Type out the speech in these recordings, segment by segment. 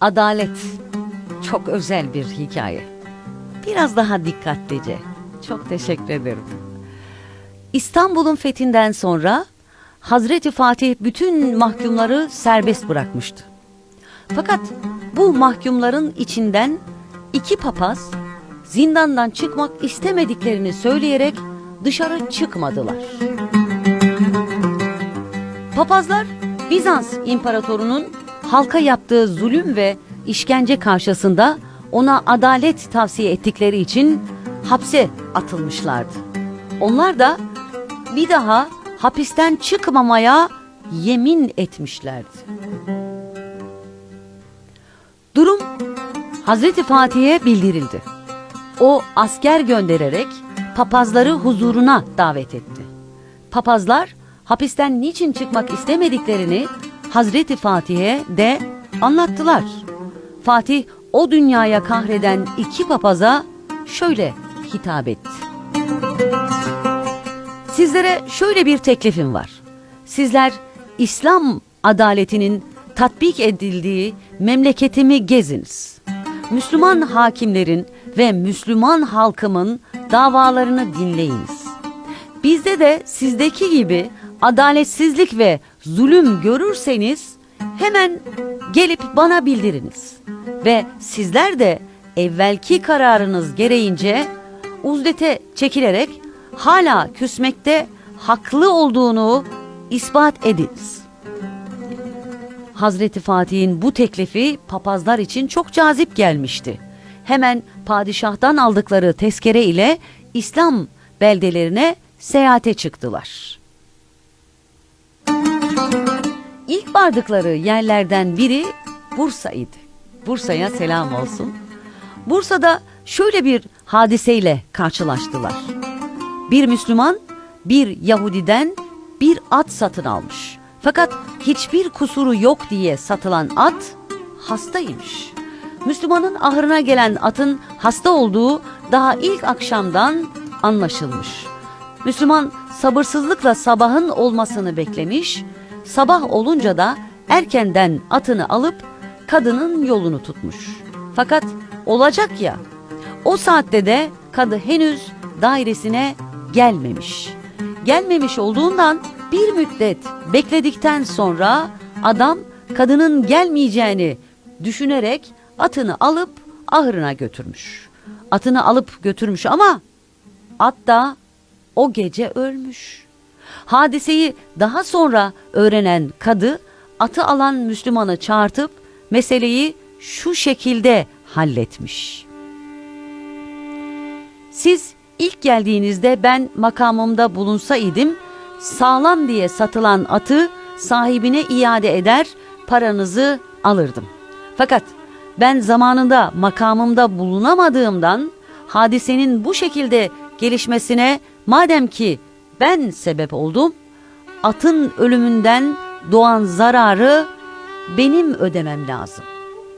Adalet. Çok özel bir hikaye. Biraz daha dikkatlice. Çok teşekkür ederim. İstanbul'un fethinden sonra Hazreti Fatih bütün mahkumları serbest bırakmıştı. Fakat bu mahkumların içinden iki papaz zindandan çıkmak istemediklerini söyleyerek dışarı çıkmadılar. Papazlar Bizans imparatorunun halka yaptığı zulüm ve işkence karşısında ona adalet tavsiye ettikleri için hapse atılmışlardı. Onlar da bir daha hapisten çıkmamaya yemin etmişlerdi. Durum Hazreti Fatih'e bildirildi. O asker göndererek papazları huzuruna davet etti. Papazlar hapisten niçin çıkmak istemediklerini Hazreti Fatih'e de anlattılar. Fatih o dünyaya kahreden iki papaza şöyle hitap etti. Sizlere şöyle bir teklifim var. Sizler İslam adaletinin tatbik edildiği memleketimi geziniz. Müslüman hakimlerin ve Müslüman halkımın davalarını dinleyiniz. Bizde de sizdeki gibi adaletsizlik ve zulüm görürseniz hemen gelip bana bildiriniz. Ve sizler de evvelki kararınız gereğince uzdete çekilerek hala küsmekte haklı olduğunu ispat ediniz. Hazreti Fatih'in bu teklifi papazlar için çok cazip gelmişti. Hemen padişahtan aldıkları tezkere ile İslam beldelerine seyahate çıktılar. İlk vardıkları yerlerden biri Bursa'ydı. Bursa'ya selam olsun. Bursa'da şöyle bir hadiseyle karşılaştılar. Bir Müslüman bir Yahudiden bir at satın almış. Fakat hiçbir kusuru yok diye satılan at hastaymış. Müslümanın ahırına gelen atın hasta olduğu daha ilk akşamdan anlaşılmış. Müslüman sabırsızlıkla sabahın olmasını beklemiş. Sabah olunca da erkenden atını alıp kadının yolunu tutmuş. Fakat olacak ya o saatte de kadı henüz dairesine gelmemiş. Gelmemiş olduğundan bir müddet bekledikten sonra adam kadının gelmeyeceğini düşünerek atını alıp ahırına götürmüş. Atını alıp götürmüş ama at da o gece ölmüş. Hadiseyi daha sonra öğrenen kadı atı alan Müslümanı çağırtıp meseleyi şu şekilde halletmiş. Siz ilk geldiğinizde ben makamımda bulunsaydım sağlam diye satılan atı sahibine iade eder paranızı alırdım. Fakat ben zamanında makamımda bulunamadığımdan hadisenin bu şekilde gelişmesine madem ki ben sebep oldum atın ölümünden doğan zararı benim ödemem lazım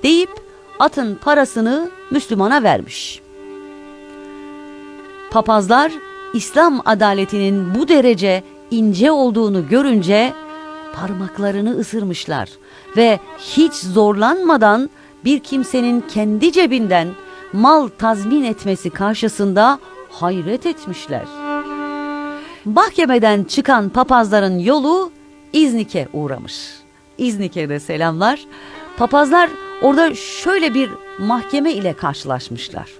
deyip atın parasını Müslümana vermiş. Papazlar İslam adaletinin bu derece ince olduğunu görünce parmaklarını ısırmışlar ve hiç zorlanmadan bir kimsenin kendi cebinden mal tazmin etmesi karşısında hayret etmişler. Mahkemeden çıkan papazların yolu İznik'e uğramış. İznik'e de selamlar. Papazlar orada şöyle bir mahkeme ile karşılaşmışlar.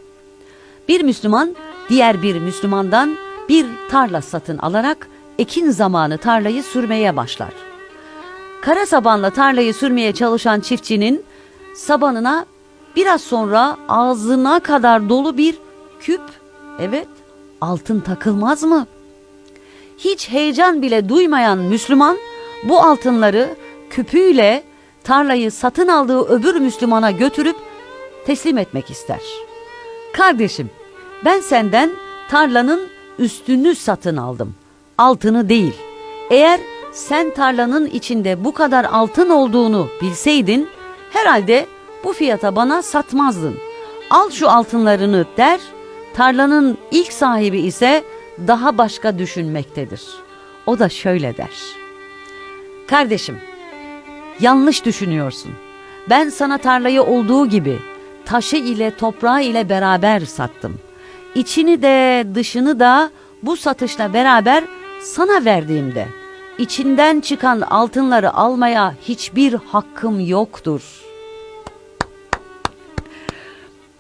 Bir Müslüman diğer bir Müslümandan bir tarla satın alarak ekin zamanı tarlayı sürmeye başlar. Kara sabanla tarlayı sürmeye çalışan çiftçinin sabanına biraz sonra ağzına kadar dolu bir küp, evet altın takılmaz mı? Hiç heyecan bile duymayan Müslüman bu altınları küpüyle tarlayı satın aldığı öbür Müslümana götürüp teslim etmek ister. Kardeşim, ben senden tarlanın üstünü satın aldım. Altını değil. Eğer sen tarlanın içinde bu kadar altın olduğunu bilseydin herhalde bu fiyata bana satmazdın. Al şu altınlarını der. Tarlanın ilk sahibi ise daha başka düşünmektedir. O da şöyle der. Kardeşim, yanlış düşünüyorsun. Ben sana tarlayı olduğu gibi taşı ile toprağı ile beraber sattım. İçini de dışını da bu satışla beraber sana verdiğimde içinden çıkan altınları almaya hiçbir hakkım yoktur.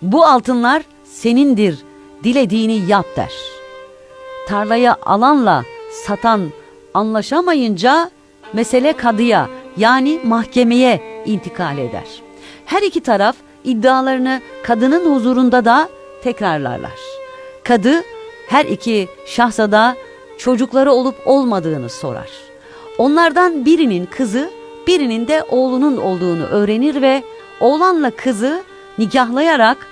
Bu altınlar senindir, dilediğini yap der. Tarlaya alanla satan anlaşamayınca mesele kadıya yani mahkemeye intikal eder. Her iki taraf iddialarını kadının huzurunda da tekrarlarlar. Kadı her iki şahsa da çocukları olup olmadığını sorar. Onlardan birinin kızı, birinin de oğlunun olduğunu öğrenir ve oğlanla kızı nikahlayarak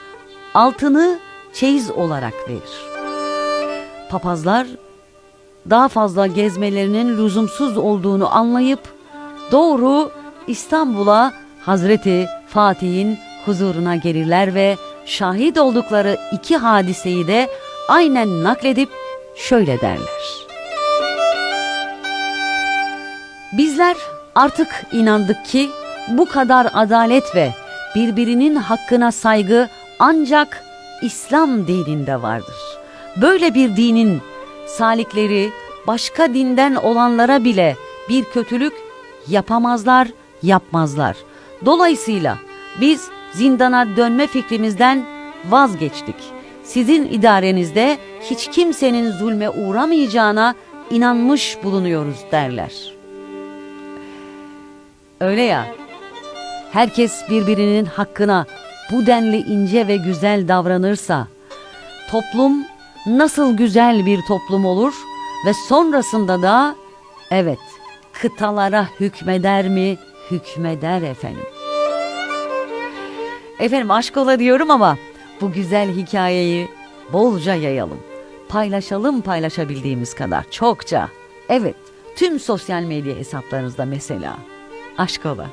altını çeyiz olarak verir. Papazlar daha fazla gezmelerinin lüzumsuz olduğunu anlayıp doğru İstanbul'a Hazreti Fatih'in huzuruna gelirler ve şahit oldukları iki hadiseyi de aynen nakledip şöyle derler. Bizler artık inandık ki bu kadar adalet ve birbirinin hakkına saygı ancak İslam dininde vardır. Böyle bir dinin salikleri başka dinden olanlara bile bir kötülük yapamazlar, yapmazlar. Dolayısıyla biz zindana dönme fikrimizden vazgeçtik. Sizin idarenizde hiç kimsenin zulme uğramayacağına inanmış bulunuyoruz derler. Öyle ya, herkes birbirinin hakkına bu denli ince ve güzel davranırsa, toplum nasıl güzel bir toplum olur ve sonrasında da evet kıtalara hükmeder mi? Hükmeder efendim. Efendim aşk ola diyorum ama bu güzel hikayeyi bolca yayalım. Paylaşalım paylaşabildiğimiz kadar çokça. Evet tüm sosyal medya hesaplarınızda mesela. Aşk ola.